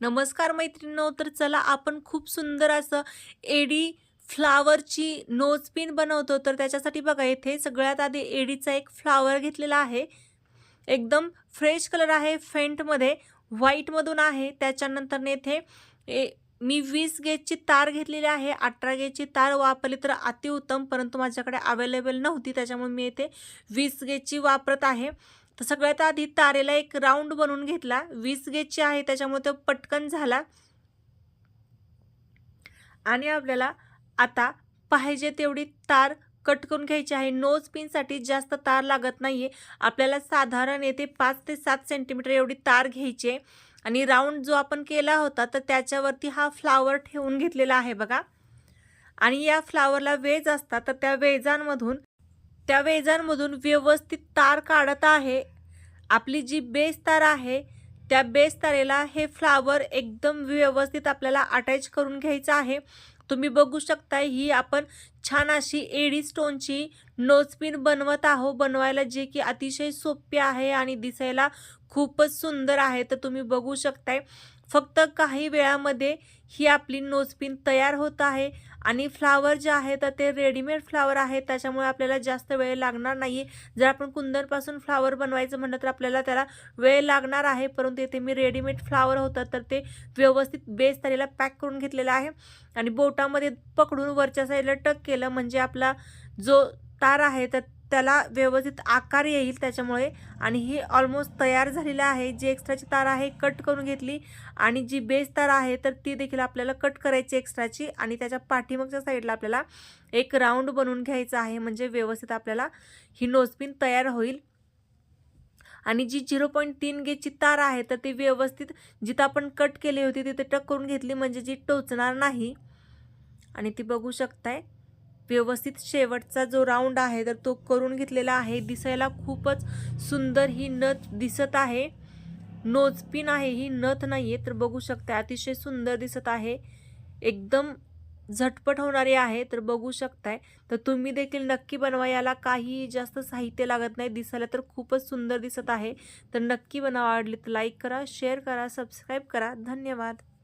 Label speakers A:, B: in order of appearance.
A: नमस्कार मैत्रिणींनो तर चला आपण खूप सुंदर असं एडी फ्लावरची नोजपिन बनवतो. तर त्याच्यासाठी बघा इथे सगळ्यात आधी एडीचा एक फ्लावर घेतलेला आहे. एकदम फ्रेश कलर आहे फेंटमध्ये व्हाईटमधून आहे. त्याच्यानंतर इथे ए मी वीस गेजची तार घेतलेली आहे. अठरा गेजची तार वापरली तर अतिउत्तम परंतु माझ्याकडे अवेलेबल नव्हती. त्याच्यामुळे मी इथे वीस गेजची वापरत आहे. तर सगळ्यात आधी तारेला एक राऊंड बनवून घेतला. वीस गेजची आहे त्याच्यामुळे तो पटकन झाला. आणि आपल्याला आता पाहिजे तेवढी तार कट करून घ्यायची आहे. नोज पिनसाठी जास्त तार लागत नाही आहे आपल्याला साधारण येथे पाच ते सात सेंटीमीटर एवढी तार घ्यायची आहे. आणि राऊंड जो आपण केला होता तर त्याच्यावरती हा फ्लावर ठेवून घेतलेला आहे बघा. आणि या फ्लावरला वेज असतात तर त्या वेजांमधून त्या वेजांमधून व्यवस्थित तार काढत आहे. आपली जी बेस तार आहे त्या बेस तारेला हे फ्लावर एकदम व्यवस्थित आपल्याला अटॅच करून घ्यायचं आहे. तुम्ही बघू शकता ही आपण छान अशी एडी स्टोनची नोजपिन बनवत आहो बनवायला जे की अतिशय सोपी आहे आणि दिसायला खूपच सुंदर आहे. तर तुम्ही बघू शकताय फक्त काही वेळामध्ये ही आपली नोजपिन तयार होत आहे आणि फ्लावर जे आहे तर ते रेडीमेड फ्लावर आहे. त्याच्यामुळे आपल्याला जास्त वेळ लागणार नाही जर आपण कुंदनपासून फ्लावर बनवायचं म्हटलं तर आपल्याला त्याला वेळ लागणार आहे. परंतु इथे मी रेडीमेड फ्लावर होतं तर ते व्यवस्थित बेस तारीला पॅक करून घेतलेलं आहे. आणि बोटामध्ये पकडून वरच्या साईडला टक केलं म्हणजे आपला जो तार आहे तर त्याला व्यवस्थित आकार येईल त्याच्यामुळे आणि ही ऑलमोस्ट तयार झालेलं आहे. जी एक्स्ट्राची तार आहे कट करून घेतली आणि जी बेस तार आहे तर ती देखील आपल्याला कट करायची एक्स्ट्राची आणि त्याच्या पाठीमागच्या साईडला आपल्याला एक राऊंड बनवून घ्यायचा आहे. म्हणजे व्यवस्थित आपल्याला ही नोजपिन तयार होईल. आणि जी झिरो पॉईंट तीन गेजची तार आहे तर ती व्यवस्थित जिथं आपण कट केली होती तिथे टक करून घेतली. म्हणजे जी टोचणार नाही. आणि ती बघू शकताय. व्यवस्थित शेवटचा जो राऊंड आहे तर तो करून घेतलेला आहे. दिसायला खूपच सुंदर ही नथ दिसत आहे. नोजपिन आहे ही नथ नाही आहे तर बघू शकता अतिशय सुंदर दिसत आहे. एकदम झटपट होणारी आहे तर बघू शकताय. तर तुम्ही देखील नक्की बनवा याला काही जास्त साहित्य लागत नाही. दिसायला तर खूपच सुंदर दिसत आहे. तर नक्की बनवा आवडली तर लाईक करा शेअर करा सबस्क्राईब करा. धन्यवाद.